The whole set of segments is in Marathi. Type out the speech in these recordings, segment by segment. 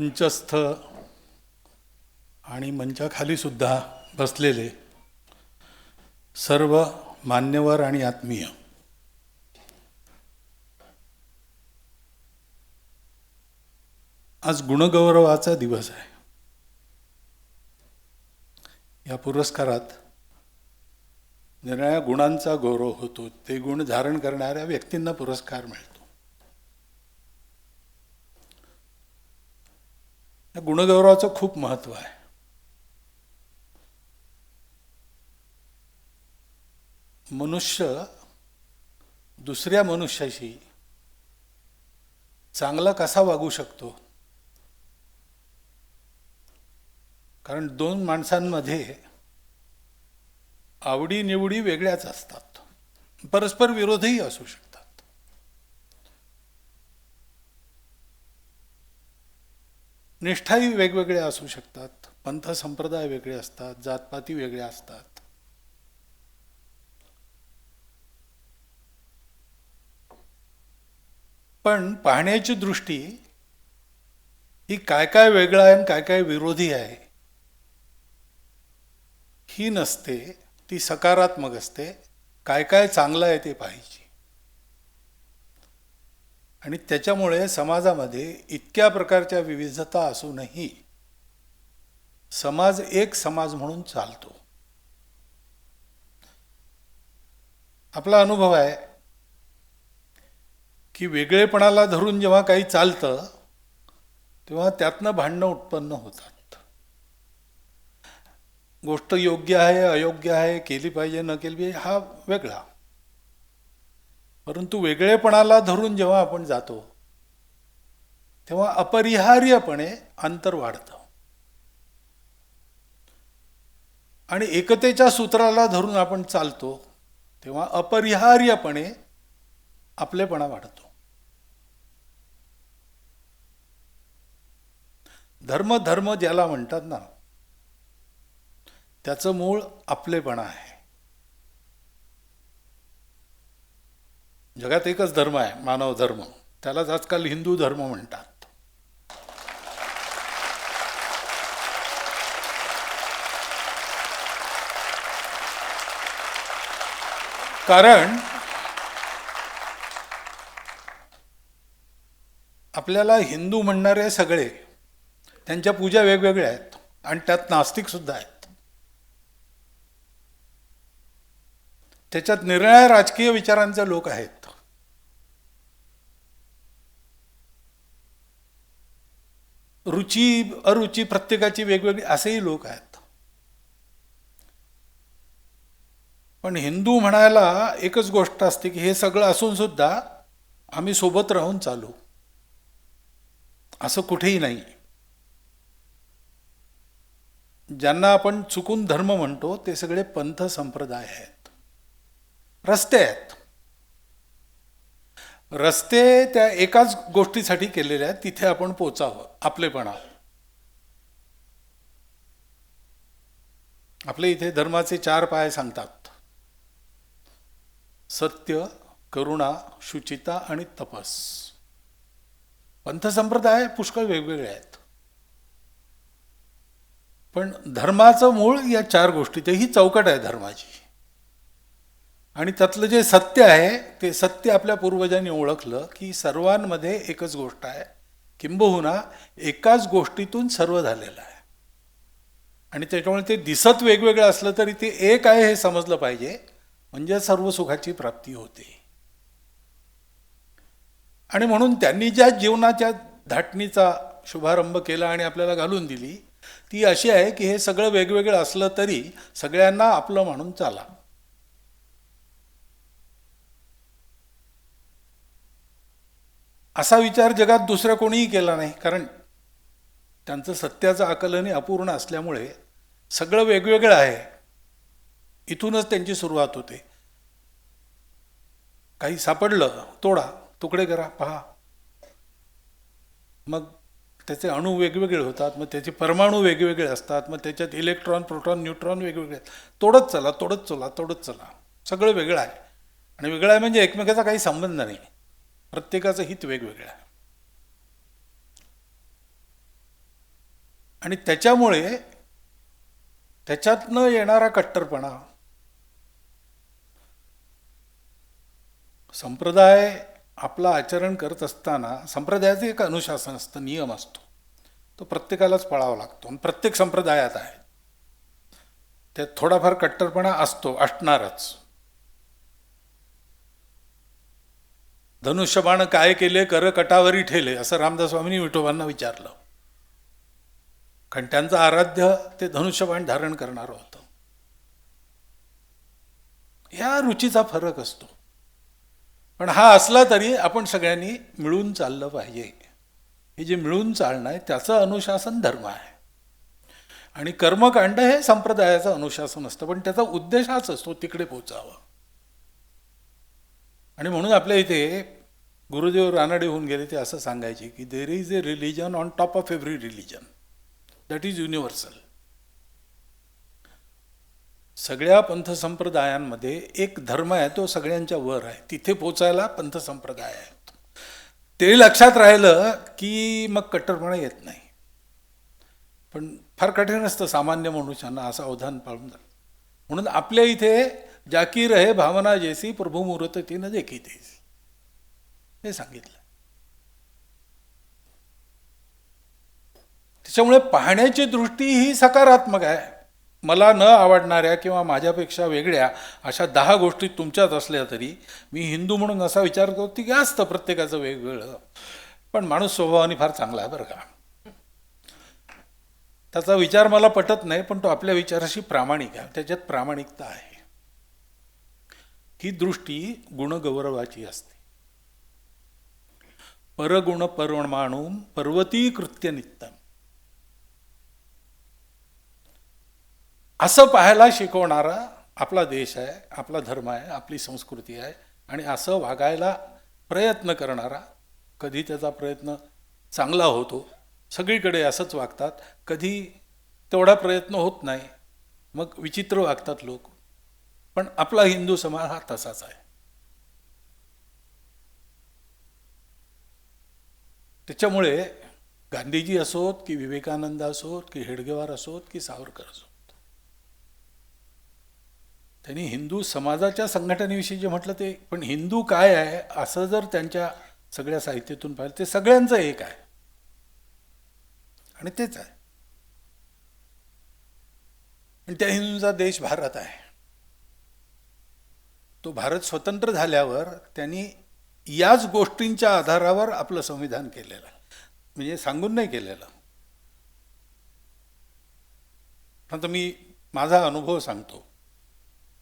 मंचस्थ आणि मंचाखाली सुद्धा बसलेले सर्व मान्यवर आणि आत्मीय. आज गुणगौरवाचा दिवस आहे. या पुरस्कारात निराळ्या गुणांचा गौरव होतो. ते गुण धारण करणाऱ्या व्यक्तींना पुरस्कार मिळतो या गुणगौरवाचं खूप महत्त्व आहे. मनुष्य दुसऱ्या मनुष्याशी चांगला कसा वागू शकतो? कारण दोन माणसांमध्ये आवडीनिवडी वेगळ्याच असतात. परस्पर विरोधही असू शकतात. निष्ठाही वेगवेगळ्या असू शकतात. पंथ संप्रदाय वेगळे असतात. जातपाती वेगळ्या असतात. पण पाहण्याची दृष्टी ही काय काय वेगळं आहे आणि काय काय विरोधी आहे ही नसते. ती सकारात्मक असते. काय काय चांगलं आहे ते पाहिजे आणि त्याच्यामुळे समाजामध्ये इतक्या प्रकारच्या विविधता असूनही समाज एक समाज म्हणून चालतो. आपला अनुभव आहे की वेगळेपणाला धरून जेव्हा काही चालतं तेव्हा त्यातनं भांडणं उत्पन्न होतात. गोष्ट योग्य आहे अयोग्य आहे केली पाहिजे न केली पाहिजे हा वेगळा. परंतु वेगळेपणाला धरून जेव्हा आपण जातो तेव्हा अपरिहार्यपणे अंतर वाढतं. आणि एकतेच्या सूत्राला धरून आपण चालतो तेव्हा अपरिहार्यपणे आपलेपणा वाढतो. धर्म धर्म ज्याला म्हणतात ना त्याचं मूळ आपलेपणा आहे. जगात एकच धर्म आहे मानव धर्म. त्यालाच आजकाल हिंदू धर्म म्हणतात. कारण आपल्याला हिंदू म्हणणारे सगळे त्यांच्या पूजा वेगवेगळ्या आहेत आणि त्यात नास्तिक सुद्धा आहेत. त्याच्यात निरनिळ्या राजकीय विचारांचे लोक आहेत. रुची अरुची प्रत्येकाची वेगवेगळी असेही लोक आहेत. पण हिंदू म्हणायला एकच गोष्ट असते की हे सगळं असून सुद्धा आम्ही सोबत राहून चालू. असं कुठेही नाही. ज्यांना आपण चुकून धर्म म्हणतो ते सगळे पंथ संप्रदाय आहेत. रस्ते आहेत. रस्ते त्या एकाच गोष्टीसाठी केलेले आहेत तिथे आपण पोचावं आपलेपणा. आपले इथे धर्माचे चार पाय सांगतात. सत्य करुणा शुचिता आणि तपस. पंथसंप्रदाय पुष्कळ वेगवेगळे आहेत. पण धर्माचं मूळ या चार गोष्टीत ही चौकट आहे धर्माची. आणि त्यातलं जे सत्य आहे ते सत्य आपल्या पूर्वजांनी ओळखलं की सर्वांमध्ये एकच गोष्ट आहे. किंबहुना एकाच गोष्टीतून सर्व झालेलं आहे. आणि त्याच्यामुळे ते दिसत वेगवेगळं असलं तरी ते एक आहे हे समजलं पाहिजे. म्हणजे सर्व सुखाची प्राप्ती होते. आणि म्हणून त्यांनी ज्या जीवनाच्या धाटणीचा शुभारंभ केला आणि आपल्याला घालून दिली ती अशी आहे की हे सगळं वेगवेगळं असलं तरी सगळ्यांना आपलं म्हणून चाला. असा विचार जगात दुसरा कोणीही केला नाही. कारण त्यांचं सत्याचं आकलनही अपूर्ण असल्यामुळे सगळं वेगवेगळं आहे. इथूनच त्यांची सुरुवात होते. काही सापडलं तोडा तुकडे करा पहा. मग त्याचे अणू वेगवेगळे होतात मग त्याचे परमाणू वेगवेगळे असतात मग त्याच्यात इलेक्ट्रॉन प्रोटॉन न्यूट्रॉन वेगवेगळे. तोडत चला तोडत चला तोडत चला. सगळं वेगळं आहे. आणि वेगळं आहे म्हणजे एकमेकाचा काही संबंध नाही. प्रत्येकाचं हित वेगवेगळं आहे. आणि त्याच्यामुळे त्याच्यातनं येणारा कट्टरपणा संप्रदाय आपला आचरण करत असताना संप्रदायाचं एक अनुशासन असतं नियम असतो. तो प्रत्येकालाच पाळावा लागतो आणि प्रत्येक संप्रदायात आहे. त्यात थोडाफार कट्टरपणा असतो असणारच. धनुष्यबाण काय केले? कर कटावरी ठेले असं रामदास स्वामींनी विठोबांना विचारलं. कारण त्यांचं आराध्य ते धनुष्यबाण धारण करणार होतं. ह्या रुचीचा फरक असतो. पण हा असला तरी आपण सगळ्यांनी मिळून चाललं पाहिजे. हे जे मिळून चालणं आहे त्याचं अनुशासन धर्म आहे. आणि कर्मकांड हे संप्रदायाचं अनुशासन असतं पण त्याचा उद्देश हाच असतो तिकडे पोचावं. आणि म्हणून आपल्या इथे गुरुदेव रानडे होऊन गेले ते असं सांगायचे की there is a religion on top of every religion that is universal सगळ्या पंथसंप्रदायांमध्ये एक धर्म आहे तो सगळ्यांच्या वर आहे. तिथे पोचायला पंथसंप्रदाय आहे ते लक्षात राहिलं की मग कट्टरपणा येत नाही. पण फार कठीण असतं सामान्य मनुष्यांना असं अवधान पाळून जाणं. म्हणून आपल्या इथे जाकी रहे भावना जैसी प्रभू मुहूर्त तिनं देखी तेसी. हे सांगितलं. त्याच्यामुळे पाहण्याची दृष्टी ही सकारात्मक आहे. मला न आवडणाऱ्या किंवा माझ्यापेक्षा वेगळ्या अशा दहा गोष्टी तुमच्यात असल्या तरी मी हिंदू म्हणून असा विचार करतो की असतं प्रत्येकाचं वेगवेगळं. पण माणूस स्वभावाने फार चांगला आहे बरं का. त्याचा विचार मला पटत नाही पण तो आपल्या विचाराशी प्रामाणिक आहे. त्याच्यात प्रामाणिकता आहे. ही दृष्टी गुणगौरवाची असते. परगुण परमाणू पर्वतीकृत्य नित्यम. असं पाहायला शिकवणारा आपला देश आहे आपला धर्म आहे आपली संस्कृती आहे आणि असं वागायला प्रयत्न करणारा कधी त्याचा प्रयत्न चांगला होतो सगळीकडे असंच वागतात कधी तेवढा प्रयत्न होत नाही मग विचित्र वागतात लोक. पण आपला हिंदू समाज हा तसाच आहे. त्याच्यामुळे गांधीजी असोत की विवेकानंद असोत की हेडगेवार असोत की सावरकर असोत. त्यांनी हिंदू समाजाच्या संघटनेविषयी जे म्हटलं ते पण हिंदू काय आहे असं जर त्यांच्या सगळ्या साहित्यातून पाहिलं ते सगळ्यांचं एक आहे. आणि तेच आहे. आणि त्या हिंदूंचा देश भारत आहे. तो भारत स्वतंत्र झाल्यावर त्यांनी याच गोष्टींच्या आधारावर आपलं संविधान केलेलं म्हणजे सांगून नाही केलेलं. आता मी माझा अनुभव सांगतो.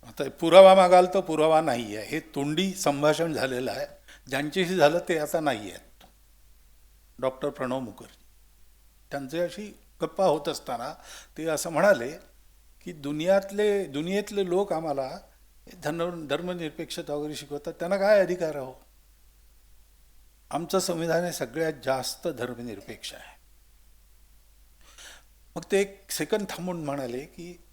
आता पुरावा मागाल तर पुरावा नाही आहे. हे तोंडी संभाषण झालेलं आहे. ज्यांच्याशी झालं ते आता नाही आहेत. डॉक्टर प्रणव मुखर्जी. त्यांच्याशी गप्पा होत असताना ते असं म्हणाले की दुनियातले दुनियेतले लोक आम्हाला धन धर्मनिरपेक्षता वगैरे शिकवतात त्यांना काय अधिकार आहो हो? आमचं संविधान हे सगळ्यात जास्त धर्मनिरपेक्ष आहे. मग ते एक सेकंद थांबून म्हणाले की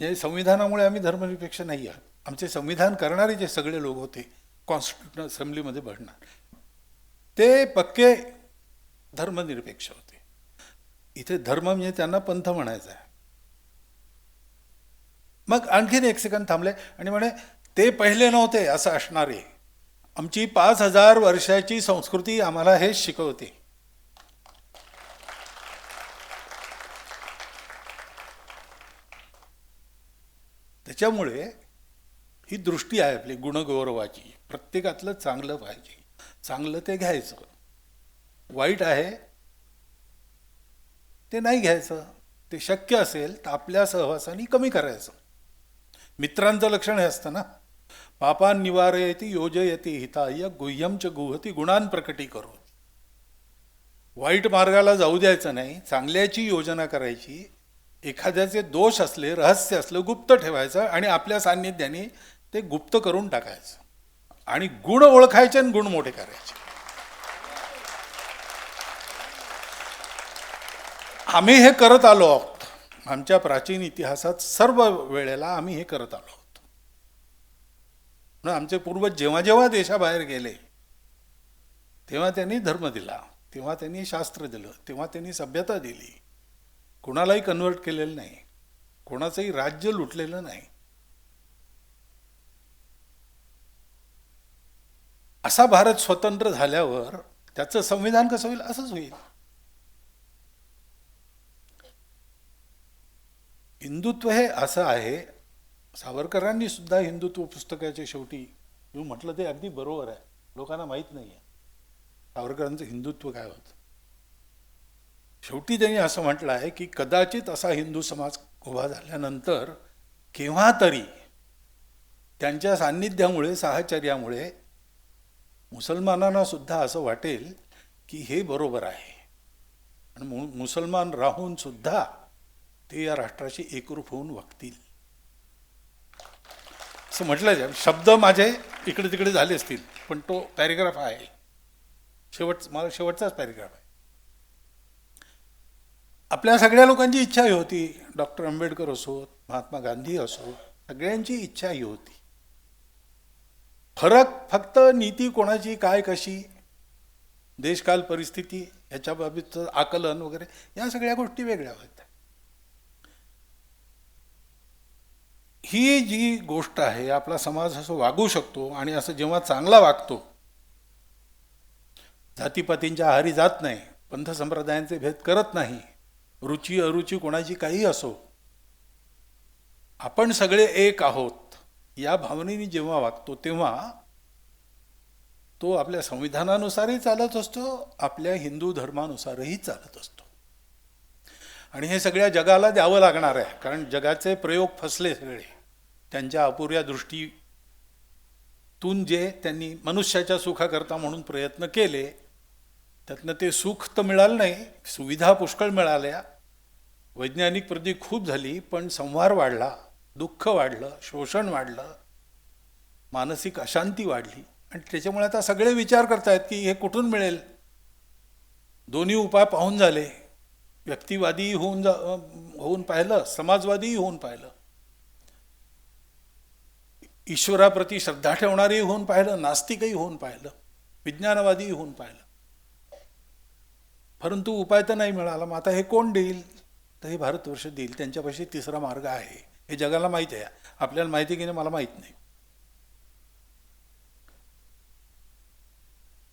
जे संविधानामुळे आम्ही धर्मनिरपेक्ष नाही आहोत. आमचे संविधान करणारे जे सगळे लोक होते कॉन्स्टिट्युशन असेंब्लीमध्ये भरणार ते पक्के धर्मनिरपेक्ष होते. इथे धर्म म्हणजे त्यांना पंथ म्हणायचा आहे. मग आणखीन एक सेकंद थांबले. आणि म्हणे ते पहिले नव्हते असं असणारे. आमची पाच हजार वर्षाची संस्कृती आम्हाला हेच शिकवते. त्याच्यामुळे ही दृष्टी आहे आपली गुणगौरवाची. प्रत्येकातलं चांगलं पाहिजे. चांगलं ते घ्यायचं. वाईट आहे ते नाही घ्यायचं. ते शक्य असेल तर आपल्या सहवासाने कमी करायचं. मित्रांचं लक्षण हे असतं ना. पापा निवारयती योजयती हिताय गुह्यम च गुहती गुणान प्रकटी करू. वाईट मार्गाला जाऊ द्यायचं नाही चांगल्याची योजना करायची एखाद्याचे दोष असले रहस्य असलं गुप्त ठेवायचं आणि आपल्या सान्निध्याने ते गुप्त करून टाकायचं. आणि गुण ओळखायचे आणि गुण मोठे करायचे. आम्ही हे करत आलो आहोत. आमच्या प्राचीन इतिहासात सर्व वेळेला आम्ही हे करत आलो आहोत म्हणून आमचे पूर्वज जेव्हा जेव्हा देशाबाहेर गेले तेव्हा त्यांनी धर्म दिला तेव्हा त्यांनी शास्त्र दिलं तेव्हा त्यांनी सभ्यता दिली. कोणालाही कन्वर्ट केलेलं नाही. कोणाचंही राज्य लुटलेलं नाही. असा भारत स्वतंत्र झाल्यावर त्याचं संविधान कसं होईल? असंच होईल. हिंदुत्व हे असं आहे सावरकरांनी सुद्धा हिंदुत्व पुस्तकाच्या शेवटी मी म्हटलं ते अगदी बरोबर आहे. लोकांना माहीत नाही आहे सावरकरांचं हिंदुत्व काय होतं? शेवटी त्यांनी असं म्हटलं आहे की कदाचित असा हिंदू समाज उभा झाल्यानंतर केव्हा तरी त्यांच्या सान्निध्यामुळे साहचर्यामुळे मुसलमानांना सुद्धा असं वाटेल की हे बरोबर आहे. आणि मु- मुसलमान राहून सुद्धा ते या राष्ट्राशी एकरूप होऊन वागतील. असं म्हटलं जाईल. शब्द माझे इकडे तिकडे झाले असतील पण तो पॅरेग्राफ आहे. शेवट मला शेवटचाच पॅरेग्राफ आहे. आपल्या सगळ्या लोकांची इच्छा ही होती. डॉक्टर आंबेडकर असो महात्मा गांधी असो सगळ्यांची इच्छा ही होती. फरक फक्त नीती कोणाची काय कशी देशकाल परिस्थिती ह्याच्याबाबतचं आकलन वगैरे या सगळ्या गोष्टी वेगळ्या होत्या. ही जी गोष्ट आहे आपला समाज असं वागू शकतो आणि असं जेव्हा चांगला वागतो जातीपातींच्या आहारी जात नाही पंथ संप्रदायांचे भेद करत नाही रुची अरुची कोणाची काही असो आपण सगळे एक आहोत या भावनेने जेव्हा वागतो तेव्हा तो आपल्या संविधानानुसारही चालत असतो आपल्या हिंदू धर्मानुसारही चालत असतो. आणि हे सगळ्या जगाला द्यावं लागणार आहे. कारण जगाचे प्रयोग फसले सगळे. त्यांच्या अपुऱ्या दृष्टीतून जे त्यांनी मनुष्याच्या सुखाकरता म्हणून प्रयत्न केले त्यातनं ते सुख तर मिळालं नाही सुविधा पुष्कळ मिळाल्या. वैज्ञानिक प्रगती खूप झाली पण संहार वाढला दुःख वाढलं शोषण वाढलं मानसिक अशांती वाढली. आणि त्याच्यामुळे आता सगळे विचार करतायत की हे कुठून मिळेल? दोन्ही उपाय पाहून झाले. व्यक्तिवादी होऊन जा होऊन पाहिलं समाजवादीही होऊन पाहिलं. ईश्वराप्रती श्रद्धा ठेवणारेही होऊन पाहिलं नास्तिकही होऊन पाहिलं विज्ञानवादीही होऊन पाहिलं. परंतु उपाय तर नाही मिळाला. मग आता हे कोण देईल? तर हे भारतवर्ष देईल. त्यांच्यापाशी तिसरा मार्ग आहे. हे जगाला माहीत आहे. आपल्याला माहिती की नाही मला माहीत नाही.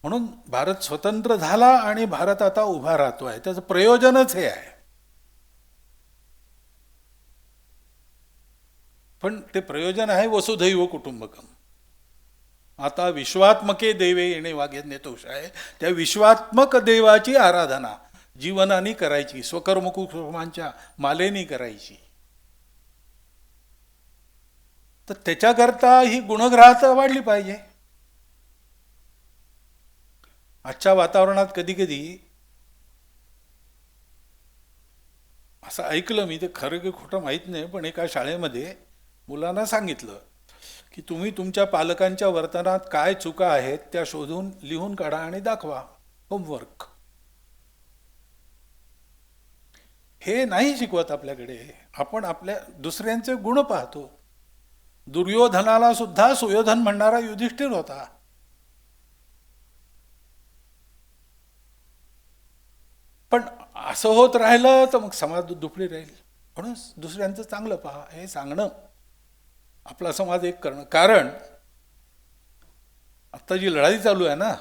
म्हणून भारत स्वतंत्र झाला आणि भारत आता उभा राहतो आहे. त्याचं प्रयोजनच हे आहे. पण ते प्रयोजन आहे वसुधैव कुटुंबकम. आता विश्वात्मके देवे येणे वाग्यज्ञ नेतोष आहे त्या विश्वात्मक देवाची आराधना जीवनाने करायची स्वकर्मकुमांच्या मालेनी करायची. तर त्याच्याकरता ही गुणग्राहता वाढली पाहिजे. आजच्या वातावरणात कधी कधी असं ऐकलं मी ते खरं की खोटं माहीत नाही पण एका शाळेमध्ये मुलांना सांगितलं की तुम्ही तुमच्या पालकांच्या वर्तनात काय चुका आहेत त्या शोधून लिहून काढा आणि दाखवा. होमवर्क हे नाही शिकवत आपल्याकडे. आपण आपल्या दुसऱ्यांचे गुण पाहतो. दुर्योधनाला सुद्धा सुयोधन म्हणणारा युधिष्ठिर होता. पण असं होत राहिलं तर मग समाज दुपडी राहील. म्हणून दुसऱ्यांचं चांगलं पहा हे सांगणं आपला समाज एक करणं. कारण आत्ता जी लढाई चालू आहे ना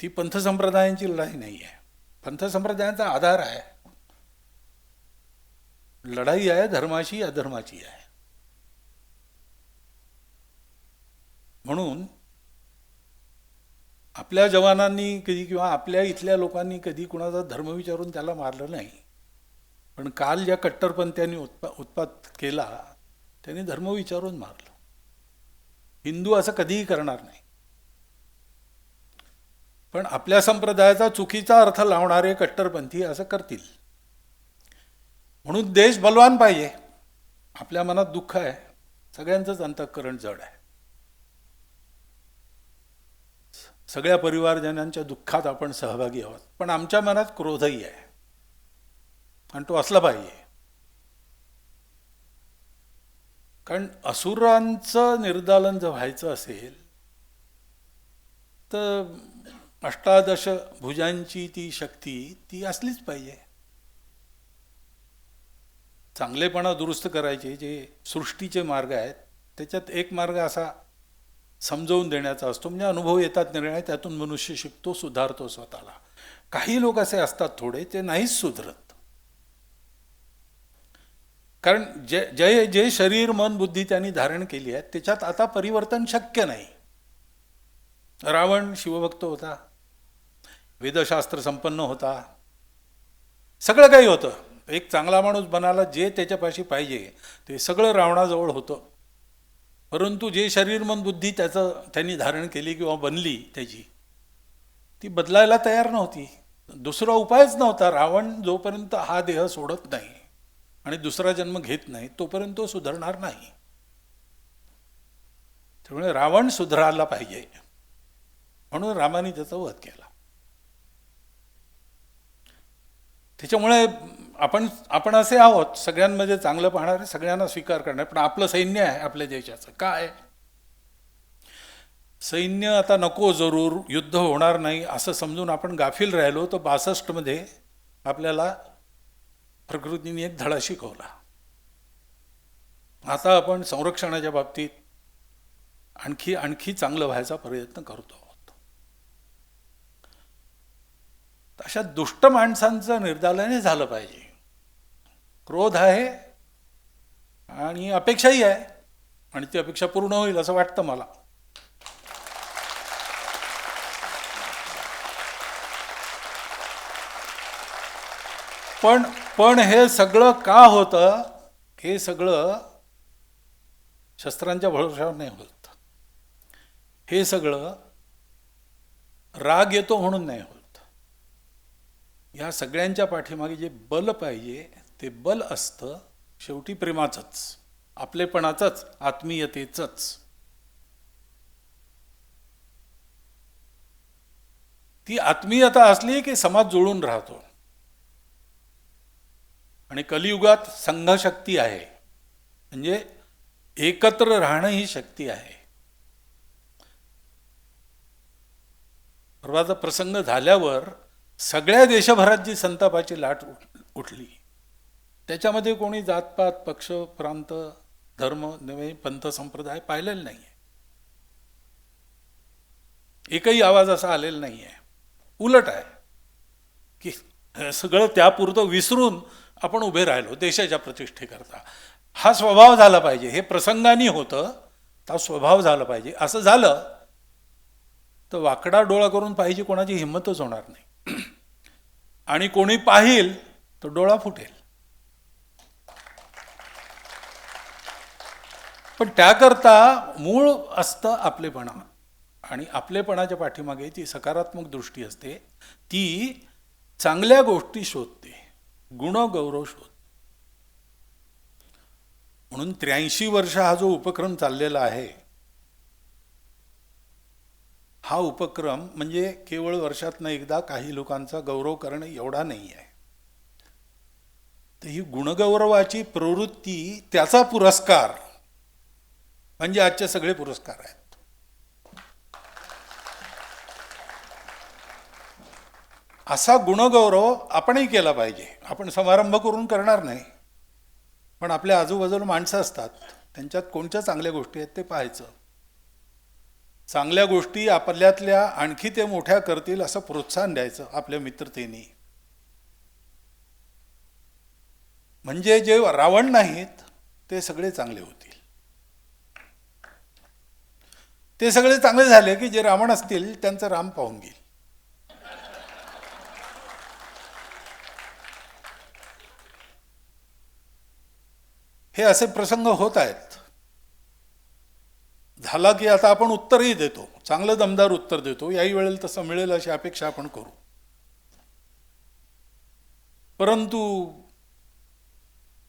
ती पंथ संप्रदायांची लढाई नाही आहे. पंथ संप्रदायांचा आधार आहे. लढाई आहे धर्माची अधर्माची आहे. म्हणून आपल्या जवानांनी कधी किंवा आपल्या इथल्या लोकांनी कधी कुणाचा धर्म विचारून त्याला मारलं नाही. पण काल ज्या कट्टरपंथ्यांनी उत्पा उत्पात केला त्यांनी धर्म विचारून मारलं. हिंदू असं कधीही करणार नाही. पण आपल्या संप्रदायाचा चुकीचा अर्थ लावणारे कट्टरपंथी असं करतील. म्हणून देश बलवान पाहिजे. आपल्या मनात दुःख आहे. सगळ्यांचंच अंतःकरण जड आहे. सगळ्या परिवारजनांच्या दुःखात आपण सहभागी आहोत. पण आमच्या मनात क्रोधही आहे. आणि तो असला पाहिजे. कारण असुरांचं निर्दालन जर व्हायचं असेल तर अष्टादश भुजांची ती शक्ती ती असलीच पाहिजे. चांगलेपणा दुरुस्त करायचे जे सृष्टीचे मार्ग आहेत त्याच्यात एक मार्ग असा समजवून देण्याचा असतो. म्हणजे अनुभव येतात निर्णय त्यातून मनुष्य शिकतो सुधारतो स्वतःला. काही लोक असे असतात थोडे ते नाहीच सुधरत. कारण जे जे जे शरीर मन बुद्धी त्यांनी धारण केली आहे त्याच्यात आता परिवर्तन शक्य नाही. रावण शिवभक्त होता. वेदशास्त्र संपन्न होता. सगळं काही होतं. एक चांगला माणूस बनायला जे त्याच्यापाशी पाहिजे ते सगळं रावणाजवळ होतं. परंतु जे शरीर मन बुद्धी त्याचं त्यांनी धारण केली किंवा बनली त्याची ती बदलायला तयार नव्हती. दुसरा उपायच नव्हता. रावण जोपर्यंत हा देह सोडत नाही आणि दुसरा जन्म घेत नाही तोपर्यंत तो सुधारणार नाही. त्यामुळे रावण सुधारायला पाहिजे. म्हणून रामाने त्याचा वध केला. त्याच्यामुळे आपण आपण असे आहोत सगळ्यांमध्ये चांगलं पाहणार सगळ्यांना स्वीकार करणार पण आपलं सैन्य आहे आपल्या देशाचं. काय? सैन्य आता नको जरूर युद्ध होणार नाही असं समजून आपण गाफील राहिलो तर बासष्टमध्ये आपल्याला प्रकृतीने एक धडा शिकवला. आता आपण संरक्षणाच्या बाबतीत आणखी आणखी चांगलं व्हायचा प्रयत्न करतो आहोत. अशा दुष्ट माणसांचं निर्दालने झालं पाहिजे. क्रोध आहे आणि अपेक्षाही आहे आणि ती अपेक्षा पूर्ण होईल असं वाटतं मला. पण पण हे सगळं का होतं? हे सगळं शस्त्रांच्या भरोशावर नाही होत. हे सगळं राग येतो म्हणून नाही होत. या सगळ्यांच्या पाठीमागे जे बल पाहिजे ते बल असतं शेवटी प्रेमाचंच आपलेपणाचंच आत्मीयतेचंच. ती आत्मीयता असली की समाज जुळून राहतो. आणि कलियुगात संघशक्ती आहे. म्हणजे एकत्र राहणं ही शक्ती आहे. परवाचा प्रसंग झाल्यावर सगळ्या देशभरात जी संतापाची लाट उठ- उठली त्याच्यामध्ये कोणी जातपात पक्ष प्रांत धर्म नव्हे पंथ संप्रदाय पाहिलेलं नाही आहे एकही आवाज असा आलेला नाही आहे उलट आहे की सगळं त्यापुरतं विसरून आपण उभे राहिलो देशाच्या प्रतिष्ठेकरता. हा स्वभाव झाला पाहिजे. हे प्रसंगाने होतं हा स्वभाव झाला पाहिजे. असं झालं तर वाकडा डोळा करून पाहिजे कोणाची हिंमतच होणार नाही. आणि कोणी पाहिल तर डोळा फुटेल. पण त्याकरता मूळ असतं आपलेपणा. आणि आपलेपणाच्या पाठीमागे ती सकारात्मक दृष्टी असते. ती चांगल्या गोष्टी शोधते. गुणगौरव शोध. म्हणून त्र्याऐंशी वर्ष हा जो उपक्रम चाललेला आहे हा उपक्रम म्हणजे केवळ वर्षातनं एकदा काही लोकांचा गौरव करणं एवढा नाही आहे. तर ही गुणगौरवाची प्रवृत्ती त्याचा पुरस्कार म्हणजे आजचे सगळे पुरस्कार आहेत. असा गुणगौरव आपणही केला पाहिजे. आपण समारंभ करून करणार नाही. पण आपल्या आजूबाजूला माणसं असतात. त्यांच्यात कोणत्या चांगल्या गोष्टी आहेत ते पाहायचं. चांगल्या गोष्टी आपल्यातल्या आणखी ते मोठ्या करतील असं प्रोत्साहन द्यायचं आपल्या मित्रतेनी. म्हणजे जे रावण नाहीत ते सगळे चांगले होतील ते सगळे चांगले झाले की जे रावण असतील त्यांचं राम पाहून घेईल. हे असे प्रसंग होत आहेत. झाला की आता आपण उत्तरही देतो. चांगलं दमदार उत्तर देतो. याही वेळेला तसं मिळेल अशी अपेक्षा आपण करू. परंतु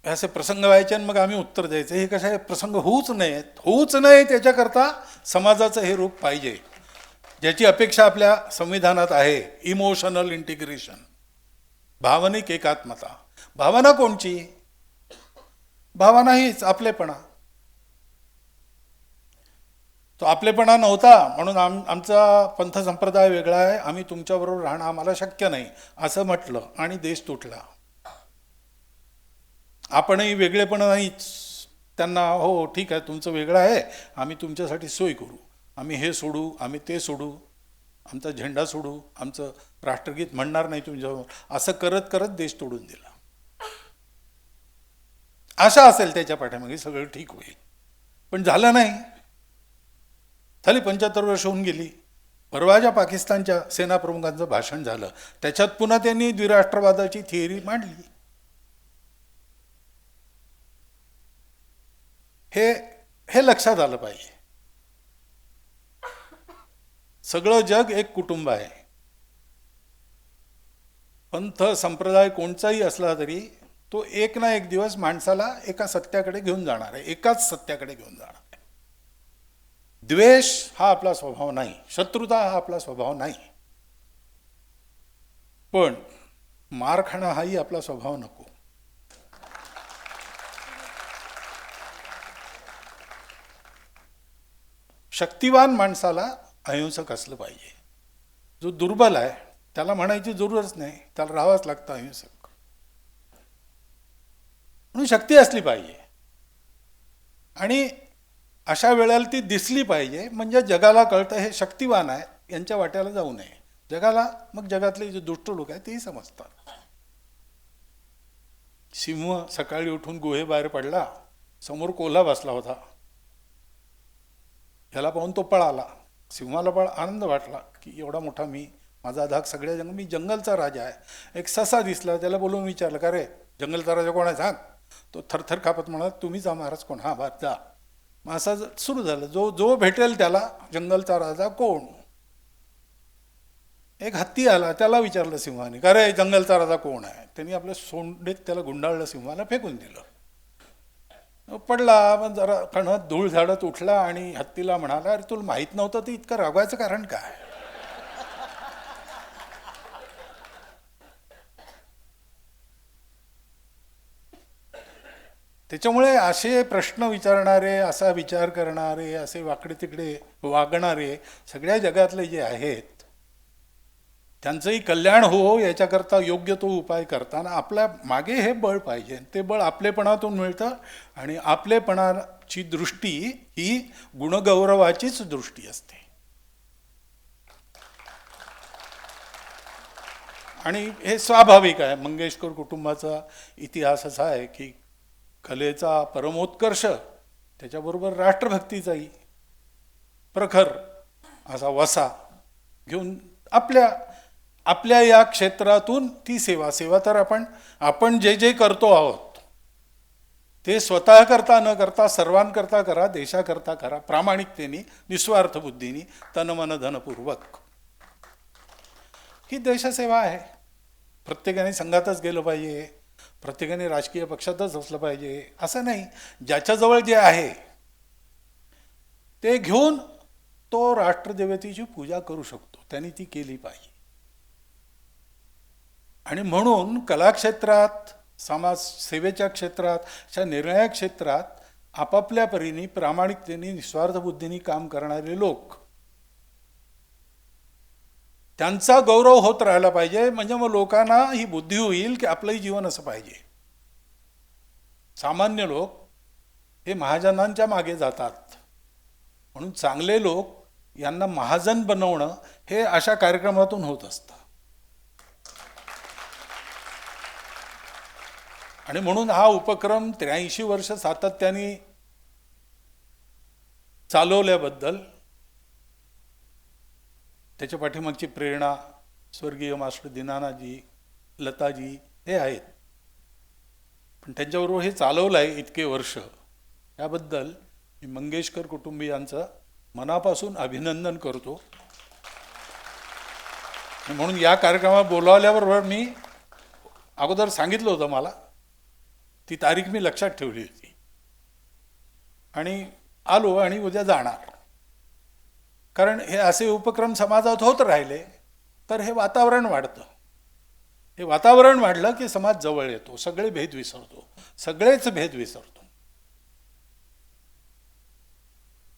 हे असे प्रसंग व्हायचे आणि मग आम्ही उत्तर द्यायचं. हे कसं आहे प्रसंग होऊच नयेत. होऊच नये त्याच्याकरता समाजाचं हे रूप पाहिजे. ज्याची अपेक्षा आपल्या संविधानात आहे इमोशनल इंटिग्रेशन भावनिक एकात्मता. भावना कोणची? भावना हीच आपलेपणा. तो आपलेपणा नव्हता म्हणून आम आमचा पंथ संप्रदाय वेगळा आहे. आम्ही तुमच्याबरोबर राहणं आम्हाला शक्य नाही असं म्हटलं आणि देश तुटला. आपणही वेगळेपणा नाहीच त्यांना हो ठीक आहे तुमचं वेगळं आहे आम्ही तुमच्यासाठी सोय करू. आम्ही हे सोडू आम्ही ते सोडू आमचा झेंडा सोडू आमचं राष्ट्रगीत म्हणणार नाही तुमच्यावर असं करत करत देश तोडून दिला. आशा असेल त्याच्या पाठीमागे सगळं ठीक होईल. पण झालं नाही. झाली पंच्याहत्तर वर्ष होऊन गेली. परवाच्या पाकिस्तानच्या सेनाप्रमुखांचं भाषण झालं. त्याच्यात पुन्हा त्यांनी द्विराष्ट्रवादाची थिअरी मांडली. हे हे लक्षात आलं पाहिजे. सगळं जग एक कुटुंब आहे. पंथ संप्रदाय कोणताही असला तरी तो एक ना एक दिवस माणसाला एका सत्याकडे घेऊन जाणार आहे. एकाच सत्याकडे घेऊन जाणार आहे. द्वेष हा आपला स्वभाव नाही. शत्रुता हा आपला स्वभाव नाही. पण मार खाणं हाही आपला स्वभाव नको. शक्तिवान माणसाला अहिंसक असलं पाहिजे. जो दुर्बल आहे त्याला म्हणायची जरूरच नाही. त्याला राहावंच लागतं अहिंसक. म्हणून शक्ती असली पाहिजे. आणि अशा वेळेला ती दिसली पाहिजे म्हणजे जगाला कळतं हे शक्तिवान आहे यांच्या वाट्याला जाऊ नये. जगाला मग जगातले जे दुष्ट लोक आहेत तेही समजतात. सिंह सकाळी उठून गुहेबाहेर पडला. समोर कोल्हा बसला होता. ह्याला पाहून तो पळाला. सिंहाला पण आनंद वाटला की एवढा मोठा मी माझा धाक सगळ्या जंग मी जंगलचा राजा आहे. एक ससा दिसला त्याला बोलून विचारलं का रे जंगलचा राजा कोण आहे सांग? तो थरथर कापत तुम्ही तुम्हीच महाराज कोण? हा भात जा. मग असं सुरू झालं जो जो भेटेल त्याला जंगलचा राजा कोण? एक हत्ती आला त्याला विचारलं सिंहाने का रे जंगलचा राजा कोण आहे? त्यांनी आपल्या सोंडेत त्याला गुंडाळलं सिंहाला फेकून दिलं. पडला मग जरा कणत धूळ झाडत उठला आणि हत्तीला म्हणाला अरे तुला माहीत नव्हतं ते इतकं रागवायचं कारण काय? त्याच्यामुळे असे प्रश्न विचारणारे असा विचार करणारे असे वाकडे तिकडे वागणारे सगळ्या जगातले जे आहेत त्यांचंही कल्याण हो, हो याच्याकरता योग्य तो उपाय करताना आपल्या मागे हे बळ पाहिजे. ते बळ आपलेपणातून मिळतं आणि आपलेपणाची दृष्टी ही गुणगौरवाचीच दृष्टी असते. आणि हे स्वाभाविक आहे. मंगेशकर कुटुंबाचा इतिहास असा आहे की कलेचा परमोत्कर्ष त्याच्याबरोबर राष्ट्रभक्तीचाही प्रखर असा वसा घेऊन आपल्या आपल्या या क्षेत्रातून ती सेवा सेवा तर आपण आपण जे जे करतो आहोत ते स्वतः करता न करता सर्वांकरता करा देशाकरता करा प्रामाणिकतेने निस्वार्थ बुद्धीने तनमन धनपूर्वक. ही देशसेवा आहे. प्रत्येकाने संघातच गेलं पाहिजे. प्रत्येकाने राजकीय पक्षातच असलं पाहिजे. असं नाही. ज्याच्याजवळ जे आहे ते घेऊन तो राष्ट्रदेवतेची पूजा करू शकतो. त्यांनी ती केली पाहिजे. आणि म्हणून कलाक्षेत्रात समाज सेवेच्या क्षेत्रात अशा निर्णायक क्षेत्रात आपापल्या परीने प्रामाणिकतेने निस्वार्थ बुद्धीने काम करणारे लोक त्यांचा गौरव होत राहिला पाहिजे. म्हणजे मग लोकांना ही बुद्धी होईल की आपलंही जीवन असं पाहिजे. सामान्य लोक हे महाजनांच्या मागे जातात. म्हणून चांगले लोक यांना महाजन बनवणं हे अशा कार्यक्रमातून होत असतं. आणि म्हणून हा उपक्रम त्र्याऐंशी वर्ष सातत्याने चालवल्याबद्दल त्याच्या पाठीमागची प्रेरणा स्वर्गीय मास्टर दिनानाजी लताजी हे आहेत. पण त्यांच्याबरोबर हे चालवलं आहे इतके वर्ष. याबद्दल मी मंगेशकर कुटुंबियांचं मनापासून अभिनंदन करतो. म्हणून या कार्यक्रमात बोलावल्याबरोबर मी अगोदर सांगितलं होतं मला ती तारीख मी लक्षात ठेवली होती. आणि आलो आणि उद्या जाणार. कारण हे असे उपक्रम समाजात होत राहिले तर हे वातावरण वाढतं. हे वातावरण वाढलं की समाज जवळ येतो सगळे भेद विसरतो सगळेच भेद विसरतो.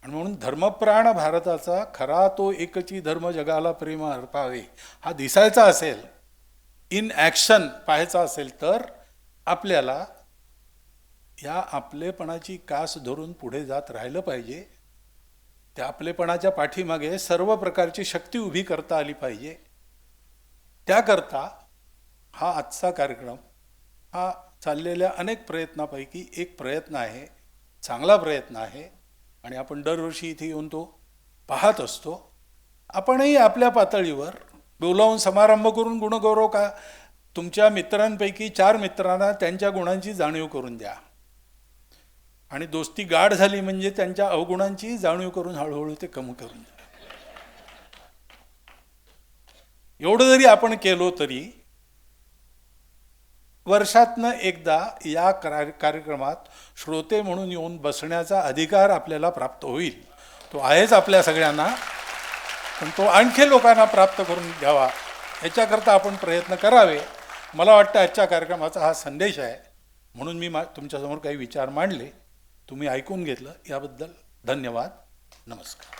आणि म्हणून धर्मप्राण भारताचा खरा तो एकची धर्म जगाला प्रेम अर्पावे हा दिसायचा असेल इन ॲक्शन पाहायचा असेल तर आपल्याला या आपलेपणाची कास धरून पुढे जात राहिलं पाहिजे. त्या आपलेपणाच्या पाठीमागे सर्व प्रकारची शक्ती उभी करता आली पाहिजे. त्याकरता हा आजचा कार्यक्रम हा चाललेल्या अनेक प्रयत्नापैकी एक प्रयत्न आहे चांगला प्रयत्न आहे. आणि आपण दरवर्षी इथे येऊन तो पाहत असतो. आपणही आपल्या पातळीवर बोलावून समारंभ करून गुणगौरव का तुमच्या मित्रांपैकी चार मित्रांना त्यांच्या गुणांची जाणीव करून द्या. आणि दोस्ती गाढ झाली म्हणजे त्यांच्या अवगुणांची जाणीव करून हळूहळू ते कमी करून एवढं जरी आपण केलो तरी वर्षातनं एकदा या कार्यक्रमात श्रोते म्हणून येऊन बसण्याचा अधिकार आपल्याला प्राप्त होईल. तो आहेच आपल्या सगळ्यांना. पण तो आणखी लोकांना प्राप्त करून घ्यावा याच्याकरता आपण प्रयत्न करावे. मला वाटतं आजच्या कार्यक्रमाचा हा संदेश आहे. म्हणून मी मा तुमच्यासमोर काही विचार मांडले. तुम्ही ऐकून घेतलं याबद्दल धन्यवाद. नमस्कार.